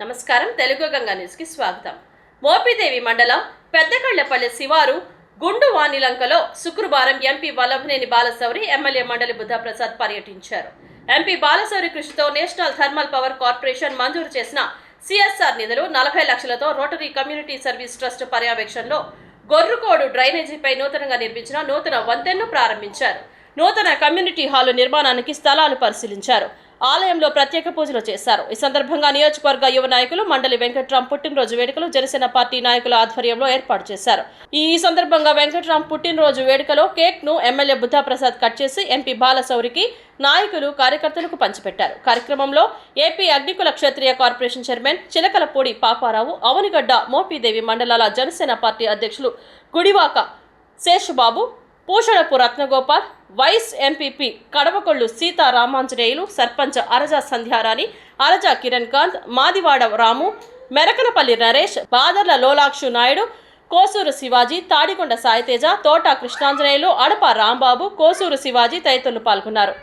నమస్కారం. తెలుగు గంగా న్యూస్కి స్వాగతం. మోపిదేవి మండలం పెద్దకళ్ళపల్లి శివారు గుండు వాణిలంకలో శుక్రవారం ఎంపీ వల్లభనేని బాలశౌరి ఎమ్మెల్యే మండలి బుద్ధప్రసాద్ పర్యటించారు. ఎంపీ బాలశౌరి కృషితో నేషనల్ థర్మల్ పవర్ కార్పొరేషన్ మంజూరు చేసిన సిఎస్ఆర్ నిధులు నలభై లక్షలతో రోటరీ కమ్యూనిటీ సర్వీస్ ట్రస్ట్ పర్యవేక్షణలో గొర్రుకోడు డ్రైనేజీపై నూతనంగా నిర్మించిన నూతన వంతెన్ను ప్రారంభించారు. నూతన కమ్యూనిటీ హాలు నిర్మాణానికి స్థలాలు పరిశీలించారు. ఆలయంలో ప్రత్యేక పూజలు చేశారు. ఈ సందర్భంగా నియోజకవర్గ యువ నాయకులు మండలి వెంకట్రామ్ పుట్టినరోజు వేడుకలు జనసేన పార్టీ నాయకుల ఆధ్వర్యంలో ఏర్పాటు చేశారు. ఈ సందర్భంగా వెంకట్రామ్ పుట్టినరోజు వేడుకలో కేక్ను ఎమ్మెల్యే బుద్ధాప్రసాద్ కట్ చేసి ఎంపీ బాలశౌరికి నాయకులు కార్యకర్తలకు పంచిపెట్టారు. కార్యక్రమంలో AP Agnikula Kshatriya corporation chairman Chilakalapudi Paparao Avanigadda Mopidevi మండలాల జనసేన పార్టీ అధ్యక్షులు గుడివాక శేషబాబు పూషణపు రత్నగోపాల్ వైస్ ఎంపీపీ కడవకొళ్ళు సీతారామాంజనేయులు సర్పంచ్ అరజా సంధ్యారాణి అరజా కిరణ్ కాంత్ మాదివాడ రాము మెరకనపల్లి నరేష్ బాదర్ల లోలాక్షు నాయుడు కోసూరు శివాజీ తాడికొండ సాయితేజ తోట కృష్ణాంజనేయులు అడప రాంబాబు కోసూరు శివాజీ తదితరులు పాల్గొన్నారు.